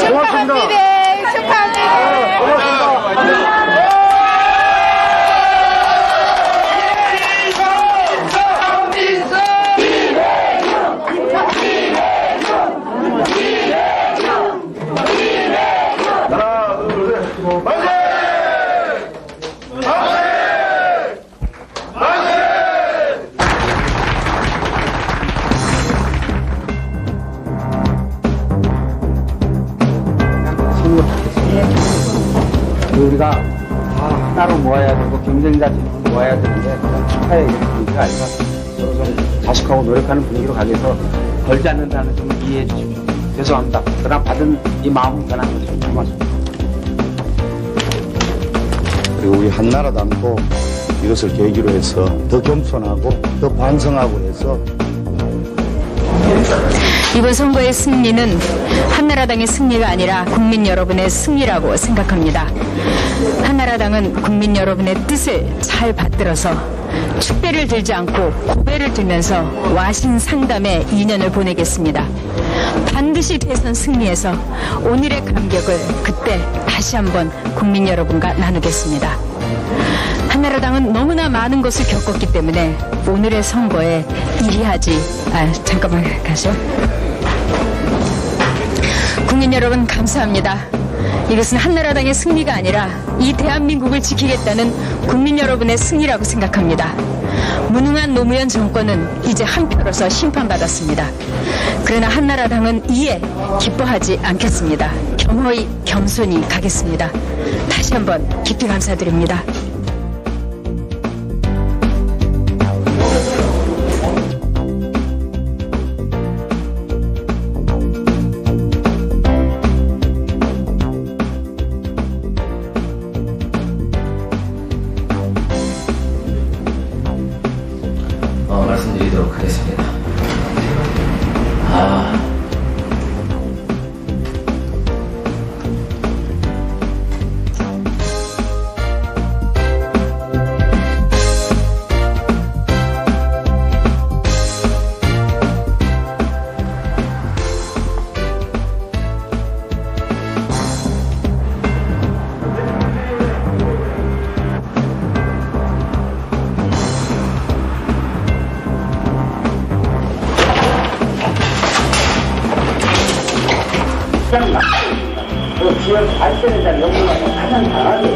축하합니다. 우리가 다 따로 모아야 되고 경쟁자 모아야 되는데 그런 축하의 분위기가 아니라 서로 좀 자식하고 노력하는 분위기로 가기 위해서 걸지 않는다는 점을 이해해 주십시오. 죄송합니다. 그러나 받은 이 마음은 변한 거죠. 고맙습니다. 그리고 우리 한나라당도 이것을 계기로 해서 더 겸손하고 더 반성하고 해서 이번 선거의 승리는 한나라당의 승리가 아니라 국민 여러분의 승리라고 생각합니다. 한나라당은 국민 여러분의 뜻을 잘 받들어서 축배를 들지 않고 고배를 들면서 와신 상담의 2년을 보내겠습니다. 반드시 대선 승리해서 오늘의 감격을 그때 다시 한번 국민 여러분과 나누겠습니다. 한나라당은 너무나 많은 것을 겪었기 때문에 오늘의 선거에 이리하지 아 잠깐만 가죠. 국민 여러분 감사합니다. 이것은 한나라당의 승리가 아니라 이 대한민국을 지키겠다는 국민 여러분의 승리라고 생각합니다. 무능한 노무현 정권은 이제 한표로서 심판받았습니다. 그러나 한나라당은 이에 기뻐하지 않겠습니다. 겸허히 겸손히 가겠습니다. 다시 한번 깊이 감사드립니다. Gracias. 그 지역 발전에 대한 연구가 가장 강하게